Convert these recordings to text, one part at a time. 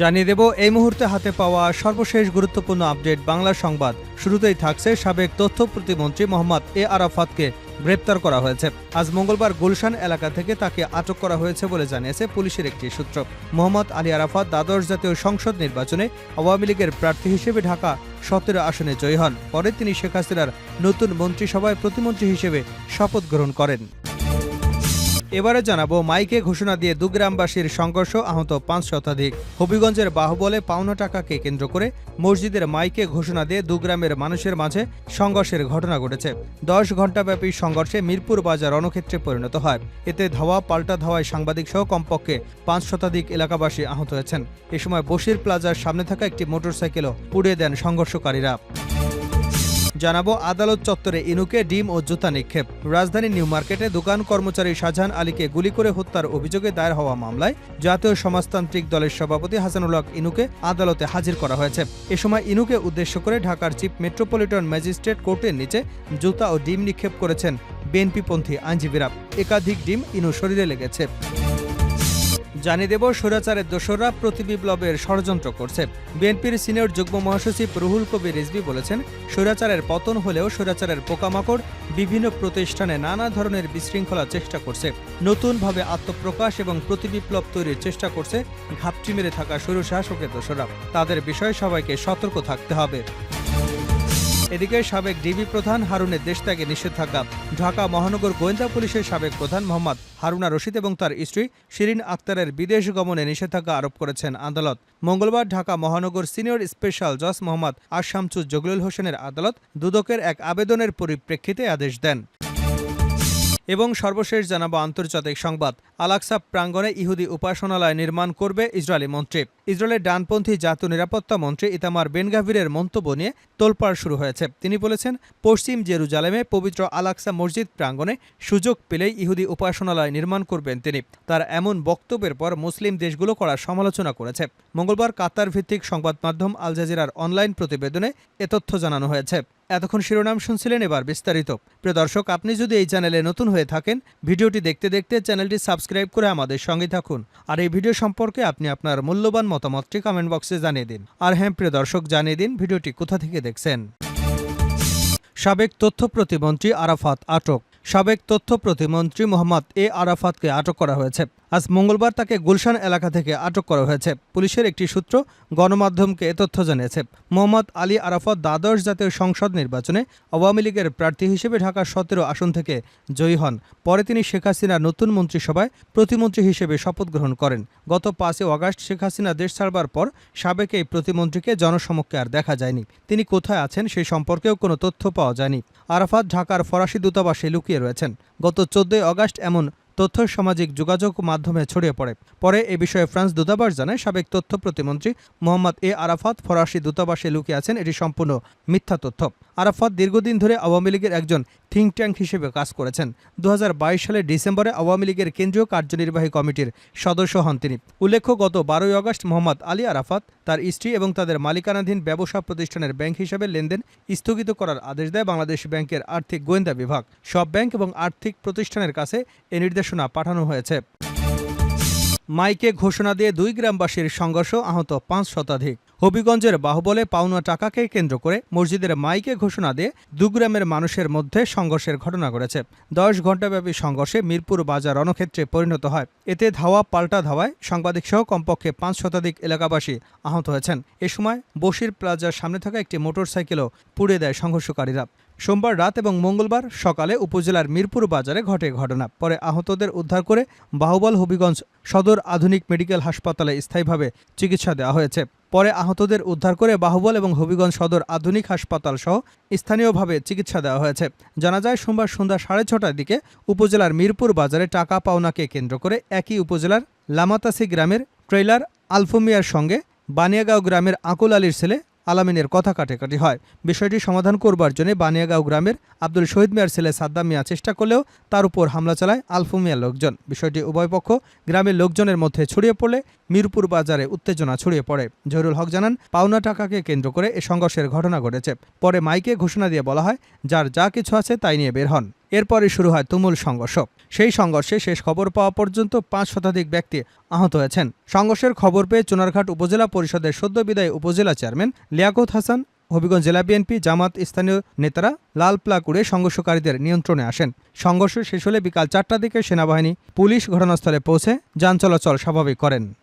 জানিয়ে দেব, এই মুহূর্তে হাতে পাওয়া সর্বশেষ গুরুত্বপূর্ণ আপডেট বাংলা সংবাদ। শুরুতেই থাকছে সাবেক তথ্য প্রতিমন্ত্রী মোহাম্মদ এ আরাফাতকে গ্রেপ্তার করা হয়েছে। আজ মঙ্গলবার গুলশান এলাকা থেকে তাকে আটক করা হয়েছে বলে জানিয়েছে পুলিশের একটি সূত্র। মোহাম্মদ আলী আরাফাত দ্বাদশ জাতীয় সংসদ নির্বাচনে আওয়ামী লীগের প্রার্থী হিসেবে ঢাকা সতেরো আসনে জয়ী হন। পরে তিনি শেখ হাসিনার নতুন মন্ত্রিসভায় প্রতিমন্ত্রী হিসেবে শপথ গ্রহণ করেন। এবারে জানাব মাইকে ঘোষণা দিয়ে দুগ্রামবাসীর সংঘর্ষ আহত পাঁচ শতাধিক। হবিগঞ্জের বাহুবলে পাওনা টাকাকে কেন্দ্র করে মসজিদের মাইকে ঘোষণা দিয়ে দুগ্রামের মানুষের মাঝে সংঘর্ষের ঘটনা ঘটেছে। দশ ঘণ্টাব্যাপী সংঘর্ষে মিরপুর বাজার রণক্ষেত্রে পরিণত হয়। এতে ধাওয়া পাল্টা ধাওয়ায় সাংবাদিক সহ কমপক্ষে পাঁচ শতাধিক এলাকাবাসী আহত হয়েছেন। এ সময় বশির প্লাজার সামনে থাকা একটি মোটরসাইকেলও পুড়িয়ে দেন সংঘর্ষকারীরা। জানাব আদালত চত্বরে ইনুকে ডিম ও জুতা নিক্ষেপ। রাজধানীর নিউ মার্কেটে দোকান কর্মচারী শাহজাহান আলীকে গুলি করে হত্যার অভিযোগে দায়ের হওয়া মামলায় জাতীয় সমাজতান্ত্রিক দলের সভাপতি হাসানুল হক ইনুকে আদালতে হাজির করা হয়েছে। এ সময় ইনুকে উদ্দেশ্য করে ঢাকার চিফ মেট্রোপলিটন ম্যাজিস্ট্রেট কোর্টের নিচে জুতা ও ডিম নিক্ষেপ করেছেন বিএনপিপন্থী আইনজীবীরা। একাধিক ডিম ইনু শরীরে লেগেছে। জানিয়ে দেব, স্বৈরাচারের দোসররা প্রতিবিপ্লবের ষড়যন্ত্র করছে। বিএনপির সিনিয়র যুগ্ম মহাসচিব রুহুল কবির রিজভি বলেছেন, স্বৈরাচারের পতন হলেও স্বৈরাচারের পোকামাকড় বিভিন্ন প্রতিষ্ঠানে নানা ধরনের বিশৃঙ্খলা চেষ্টা করছে। নতুনভাবে আত্মপ্রকাশ এবং প্রতিবিপ্লব তৈরির চেষ্টা করছে, ঘাপটি মেরে থাকা স্বৈরশাসকের দোসররা। তাদের বিষয়ে সবাইকে সতর্ক থাকতে হবে। এদিকে সাবেক ডিবি প্রধান হারুনের দেশত্যাগে নিষেধাজ্ঞা। ঢাকা মহানগর গোয়েন্দা পুলিশের সাবেক প্রধান মোহাম্মদ হারুনা রশিদ এবং তার স্ত্রী শিরিন আক্তারের বিদেশ গমনে নিষেধাজ্ঞা আরোপ করেছেন আদালত। মঙ্গলবার ঢাকা মহানগর সিনিয়র স্পেশাল জজ মোহাম্মদ আশামচু জগলুল হোসেনের আদালত দুদকের এক আবেদনের পরিপ্রেক্ষিতে আদেশ দেন। এবং সর্বশেষ জানাব আন্তর্জাতিক সংবাদ। আলাক্সা প্রাঙ্গণে ইহুদি উপাসনালয় নির্মাণ করবে ইসরায়েলি মন্ত্রী। ইসরায়েলের ডানপন্থী জাতীয় নিরাপত্তা মন্ত্রী ইতামার বেনগাভিরের মন্তব্য নিয়ে তোলপাড় শুরু হয়েছে। তিনি বলেছেন, পশ্চিম জেরুজালেমে পবিত্র আলাক্সা মসজিদ প্রাঙ্গণে সুযোগ পেলেই ইহুদি উপাসনালয় নির্মাণ করবেন তিনি। তার এমন বক্তব্যের পর মুসলিম দেশগুলো করার সমালোচনা করেছে। মঙ্গলবার কাতার ভিত্তিক সংবাদ মাধ্যম আল জাজিরার অনলাইন প্রতিবেদনে এ তথ্য জানানো হয়েছে। এতক্ষণ শিরোনাম শুনছিলেন এবার বিস্তারিত। প্রিয় দর্শক, আপনি যদি এই চ্যানেলে নতুন হয়ে থাকেন, ভিডিওটি দেখতে দেখতে চ্যানেলটি সাবস্ক্রাইব করে আমাদের সঙ্গে থাকুন। আর এই ভিডিও সম্পর্কে আপনি আপনার মূল্যবান মতামতটি কমেন্ট বক্সে জানিয়ে দিন। আর হ্যাঁ প্রিয় দর্শক, জানিয়ে দিন ভিডিওটি কোথা থেকে দেখছেন। সাবেক তথ্য প্রতিমন্ত্রী আরাফাত আটক। সাবেক তথ্য প্রতিমন্ত্রী মোহাম্মদ এ আরাফাতকে আটক করা হয়েছে। আজ মঙ্গলবার তাকে গুলশান এলাকা থেকে আটক করা হয়েছে। পুলিশের একটি সূত্র গণমাধ্যমকে এ তথ্য জানিয়েছে। মোহাম্মদ আলী আরাফাত দ্বাদশ জাতীয় সংসদ নির্বাচনে আওয়ামী লীগের প্রার্থী হিসেবে ঢাকার সতেরো আসন থেকে জয়ী হন। পরে তিনি শেখ হাসিনার নতুন মন্ত্রিসভায় প্রতিমন্ত্রী হিসেবে শপথ গ্রহণ করেন। গত পাঁচই অগাস্ট শেখ হাসিনা দেশ ছাড়বার পর সাবেক এই প্রতিমন্ত্রীকে জনসমক্ষে আর দেখা যায়নি। তিনি কোথায় আছেন সেই সম্পর্কেও কোনো তথ্য পাওয়া যায়নি। আরাফাত ঢাকার ফরাসি দূতাবাসে লুকিয়ে রয়েছেন। গত চোদ্দই অগাস্ট এমন তথ্য সামাজিক যোগাযোগ মাধ্যমে ছড়িয়ে পড়ে। পরে এ বিষয়ে ফ্রান্স দূতাবাস জানায়, সাবেক তথ্য প্রতিমন্ত্রী মোহাম্মদ এ আরাফাত ফরাসি দূতাবাসে লুকিয়ে আছেন এটি সম্পূর্ণ মিথ্যা তথ্য। আরাফাত দীর্ঘদিন ধরে আওয়ামী লীগের একজন থিঙ্ক ট্যাঙ্ক হিসেবে কাজ করেছেন। দু হাজার বাইশ সালের ডিসেম্বরে আওয়ামী লীগের কেন্দ্রীয় কার্যনির্বাহী কমিটির সদস্য হন তিনি। উল্লেখ্য, গত বারোই আগস্ট মোহাম্মদ আলী আরাফাত তার স্ত্রী এবং তাদের মালিকানাধীন ব্যবসা প্রতিষ্ঠানের ব্যাংক হিসাবে লেনদেন স্থগিত করার আদেশ দেয় বাংলাদেশ ব্যাংকের আর্থিক গোয়েন্দা বিভাগ। সব ব্যাংক এবং আর্থিক প্রতিষ্ঠানের কাছে এ নির্দেশনা পাঠানো হয়েছে। মাইকে ঘোষণা দিয়ে দুই গ্রামবাসীর সংঘর্ষ আহত পাঁচ শতাধিক। হবিগঞ্জের বাহুবলে পাওনা টাকাকে কেন্দ্র করে মসজিদের মাইকে ঘোষণা দিয়ে দুগ্রামের মানুষের মধ্যে সংঘর্ষের ঘটনা ঘটেছে। দশ ঘণ্টাব্যাপী সংঘর্ষে মিরপুর বাজার রণক্ষেত্রে পরিণত হয়। এতে ধাওয়া পাল্টা ধাওয়ায় সাংবাদিক সহ কমপক্ষে পাঁচ শতাধিক এলাকাবাসী আহত হয়েছেন। এ সময় বসির প্লাজার সামনে থাকা একটি মোটরসাইকেলও পুড়ে দেয় সংঘর্ষকারীরা। সোমবার রাত এবং মঙ্গলবার সকালে উপজেলার মিরপুর বাজারে ঘটে ঘটনা। পরে আহতদের উদ্ধার করে বাহুবল হবিগঞ্জ সদর আধুনিক মেডিকেল হাসপাতালে স্থায়ীভাবে চিকিৎসা দেওয়া হয়েছে। পরে আহতদের উদ্ধার করে বাহুবল এবং হবিগঞ্জ সদর আধুনিক হাসপাতাল সহ স্থানীয়ভাবে চিকিৎসা দেওয়া হয়েছে। জানা যায়, সোমবার সন্ধ্যা সাড়ে ছটার দিকে উপজেলার মিরপুর বাজারে টাকা পাওনাকে কেন্দ্র করে একই উপজেলার লামাতাসি গ্রামের ট্রেলার আলফুমিয়ার সঙ্গে বানিয়াগাঁও গ্রামের আকুল আলীর ছেলে আলামিনের কথা কাটাকাটি হয়। বিষয়টি সমাধান করবার জন্য বানিয়াগাঁও গ্রামের আব্দুল শহীদ মিয়ার ছেলে সাদ্দাম মিয়া চেষ্টা করলেও তার উপর হামলা চালায় আলফু মিয়ার লোকজন। বিষয়টি উভয় পক্ষ গ্রামের লোকজনের মধ্যে ছড়িয়ে পড়লে মিরপুর বাজারে উত্তেজনা ছড়িয়ে পড়ে। জহিরুল হক জানান, পাওনা টাকাকে কেন্দ্র করে এ সংঘর্ষের ঘটনা ঘটেছে। পরে মাইকে ঘোষণা দিয়ে বলা হয়, যার যা কিছু আছে তাই নিয়ে বের হন। এরপরে শুরু হয় তুমুল সংঘর্ষ। সেই সংঘর্ষে শেষ খবর পাওয়া পর্যন্ত পাঁচ শতাধিক ব্যক্তি আহত হয়েছেন। সংঘর্ষের খবর পেয়ে চুনারঘাট উপজেলা পরিষদের সদ্য বিদায়ী উপজেলা চেয়ারম্যান লিয়াকত হাসান, হবিগঞ্জ জেলা বিএনপি জামাত স্থানীয় নেতারা লাল প্লাগ উড়ে সংঘর্ষকারীদের নিয়ন্ত্রণে আসেন। সংঘর্ষ শেষ হলে বিকাল চারটার দিকে সেনাবাহিনী, পুলিশ ঘটনাস্থলে পৌঁছে যান চলাচল স্বাভাবিক করেন।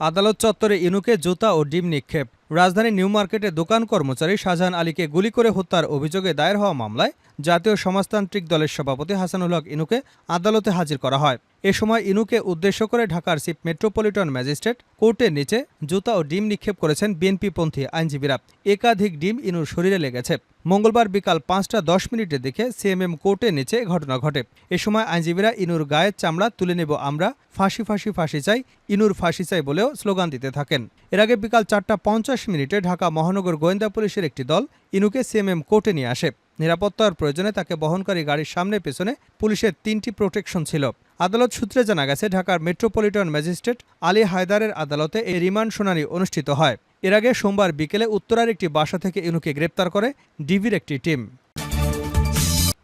আদালত চত্বরে ইনুকে জুতা ও ডিম নিক্ষেপ। রাজধানী নিউ মার্কেটে দোকান কর্মচারী শাহজাহান আলীকে গুলি করে হত্যার অভিযোগে দায়ের হওয়া মামলায় জাতীয় সমাজতান্ত্রিক দলের সভাপতি হাসানুল হক ইনুকে আদালতে হাজির করা হয়। এ সময় ইনুকে উদ্দেশ্য করে ঢাকার চিফ মেট্রোপলিটন ম্যাজিস্ট্রেট কোর্টের নিচে জুতা ও ডিম নিক্ষেপ করেছেন বিএনপিপন্থী আইনজীবীরা। একাধিক ডিম ইনুর শরীরে লেগেছে। মঙ্গলবার বিকাল পাঁচটা দশ মিনিটের দিকে সিএমএম কোর্টের নিচে ঘটনা ঘটে। এ সময় আইনজীবীরা ইনুর গায়ের চামড়া তুলে নেব আমরা, ফাঁসি ফাঁসি ফাঁসি চাই, ইনুর ফাঁসি চাই বলেও স্লোগান দিতে থাকেন। এর আগে বিকাল চারটা পঞ্চাশ মিনিটে ঢাকা মহানগর গোয়েন্দা পুলিশের একটি দল ইনুকে সিএমএম কোর্টে নিয়ে আসে। নিরাপত্তার প্রয়োজনে তাকে বহনকারী গাড়ির সামনে পেছনে পুলিশের তিনটি প্রোটেকশন ছিল। আদালত সূত্রে জানা গেছে, ঢাকার মেট্রোপলিটন ম্যাজিস্ট্রেট আলী হায়দারের আদালতে এই রিমান্ড শুনানি অনুষ্ঠিত হয়। এর আগে সোমবার বিকেলে উত্তরার একটি বাসা থেকে ইনুকে গ্রেপ্তার করে ডিবির একটি টিম।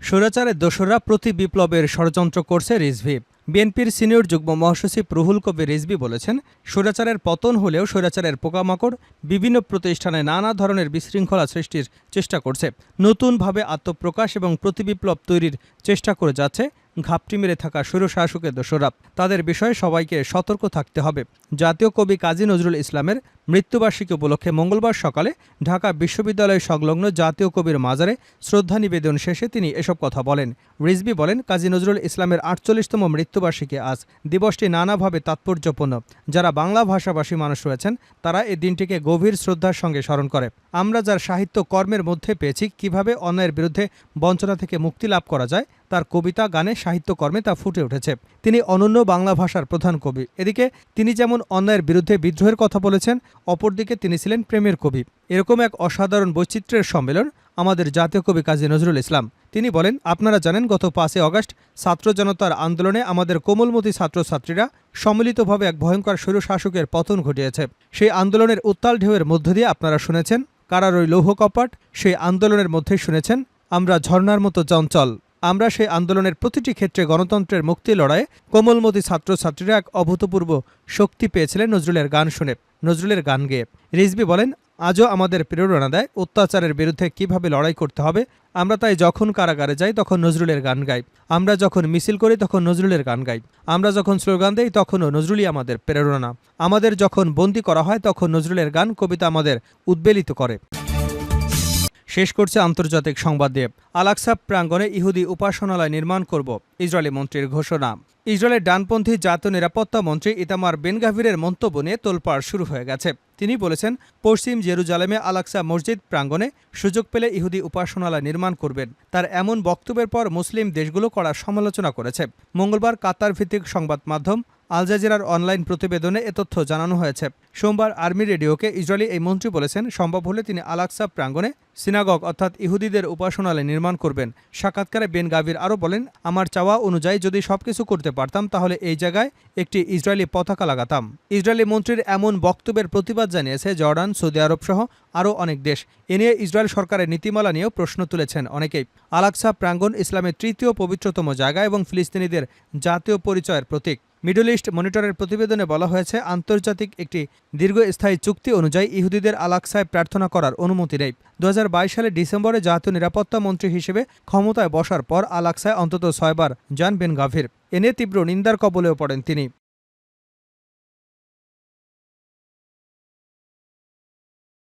স্বৈরাচারের দোসররা প্রতি বিপ্লবের ষড়যন্ত্র করছে রিজভি। বিএনপির সিনিয়র যুগ্ম মহাসচিব রুহুল কবির রিজভি বলেছেন, স্বৈরাচারের পতন হলেও স্বৈরাচারের পোকামাকড় বিভিন্ন প্রতিষ্ঠানে নানা ধরনের বিশৃঙ্খলা সৃষ্টির চেষ্টা করছে। নতুনভাবে আত্মপ্রকাশ এবং প্রতিবিপ্লব তৈরির চেষ্টা করে যাচ্ছে ঘাপটি মেরে থাকা স্বৈরশাসকের দোসরা তাদের বিষয়ে সবাইকে সতর্ক থাকতে হবে। জাতীয় কবি কাজী নজরুল ইসলামের মৃত্যুবার্ষিকী উপলক্ষে মঙ্গলবার সকালে ঢাকা বিশ্ববিদ্যালয় সংলগ্ন জাতীয় কবির মাজারে শ্রদ্ধা নিবেদন শেষে তিনি এসব কথা বলেন। রিজবি বলেন, কাজী নজরুল ইসলামের আটচল্লিশতম মৃত্যুবার্ষিকী আজ। দিবসটি নানাভাবে তাৎপর্যপূর্ণ। যারা বাংলা ভাষাভাষী মানুষ রয়েছেন, তারা এই দিনটিকে গভীর শ্রদ্ধার সঙ্গে স্মরণ করে। আমরা যার সাহিত্য কর্মের মধ্যে পেয়েছি, কীভাবে অন্যায়ের বিরুদ্ধে বঞ্চনা থেকে মুক্তি লাভ করা যায় তার কবিতা, গানে সাহিত্যকর্মে তা ফুটে উঠেছে। তিনি অনন্য বাংলা ভাষার প্রধান কবি। এদিকে তিনি যেমন অন্যায়ের বিরুদ্ধে বিদ্রোহের কথা বলেছেন, অপরদিকে তিনি ছিলেন প্রেমের কবি। এরকম এক অসাধারণ বৈচিত্র্যের সম্মেলন আমাদের জাতীয় কবি কাজী নজরুল ইসলাম। তিনি বলেন, আপনারা জানেন, গত পাঁচই অগস্ট ছাত্র জনতার আন্দোলনে আমাদের কোমলমতি ছাত্রছাত্রীরা সম্মিলিতভাবে এক ভয়ঙ্কর স্বৈরশাসকের পতন ঘটিয়েছে। সেই আন্দোলনের উত্তাল ঢেউয়ের মধ্য দিয়ে আপনারা শুনেছেন কারার ওই লৌহ কপাট, সেই আন্দোলনের মধ্যে শুনেছেন, আমরা ঝর্নার মতো চঞ্চল। আমরা সেই আন্দোলনের প্রতিটি ক্ষেত্রে গণতন্ত্রের মুক্তি লড়াইয়ে কোমলমতি ছাত্রছাত্রীরা এক অভূতপূর্ব শক্তি পেয়েছিলেন নজরুলের গান শুনে, নজরুলের গান গেয়ে। রিজবি বলেন, আজও আমাদের প্রেরণা দেয় অত্যাচারের বিরুদ্ধে কীভাবে লড়াই করতে হবে। আমরা তাই যখন কারাগারে যাই তখন নজরুলের গান গাই। আমরা যখন মিছিল করি তখন নজরুলের গান গাই। আমরা যখন স্লোগান দেই তখনও নজরুলই আমাদের প্রেরণা। আমাদের যখন বন্দি করা হয় তখন নজরুলের গান কবিতা আমাদের উদ্বেলিত করে। শেষ করছে আন্তর্জাতিক সংবাদ দিয়ে। আলাক্সা প্রাঙ্গণে ইহুদি উপাসনালয় নির্মাণ করব, ইসরায়েলি মন্ত্রীর ঘোষণা। ইসরায়েলের ডানপন্থী জাতীয় নিরাপত্তা মন্ত্রী ইতামার বেনগাভিরের মন্তব্য নিয়ে তোলপাড় শুরু হয়ে গেছে। তিনি বলেছেন, পশ্চিম জেরুজালেমে আলাক্সা মসজিদ প্রাঙ্গণে সুযোগ পেলে ইহুদি উপাসনালয় নির্মাণ করবেন। তার এমন বক্তব্যের পর মুসলিম দেশগুলো কড়া সমালোচনা করেছে। মঙ্গলবার কাতার ভিত্তিক সংবাদ মাধ্যম আল জাজিরার অনলাইন প্রতিবেদনে এ তথ্য জানানো হয়েছে। সোমবার আর্মি রেডিওকে ইসরায়েলি এই মন্ত্রী বলেছেন, সম্ভব হলে তিনি আলাক্সা প্রাঙ্গণে সিনাগগ অর্থাৎ ইহুদিদের উপাসনালয় নির্মাণ করবেন। সাক্ষাৎকারে বেন গাভির আরও বলেন, আমার চাওয়া অনুযায়ী যদি সবকিছু করতে পারতাম, তাহলে এই জায়গায় একটি ইসরায়েলি পতাকা লাগাতাম। ইসরায়েলি মন্ত্রীর এমন বক্তব্যের প্রতিবাদ জানিয়েছে জর্ডান, সৌদি আরব সহ আরও অনেক দেশ। এ নিয়ে ইসরায়েল সরকারের নীতিমালা নিয়েও প্রশ্ন তুলেছেন অনেকেই। আলাক্সা প্রাঙ্গণ ইসলামের তৃতীয় পবিত্রতম জায়গা এবং ফিলিস্তিনিদের জাতীয় পরিচয়ের প্রতীক। মিডল ইস্ট মনিটরের প্রতিবেদনে বলা হয়েছে, আন্তর্জাতিক একটি দীর্ঘস্থায়ী চুক্তি অনুযায়ী ইহুদিদের আলাকসায় প্রার্থনা করার অনুমতি নেই। দু হাজার বাইশ সালের ডিসেম্বরে জাতীয় নিরাপত্তা মন্ত্রী হিসেবে ক্ষমতায় বসার পর আলাকসায় অন্তত ছয়বার যান বেন গাভির। এনে তীব্র নিন্দার কবলেও পড়েন তিনি।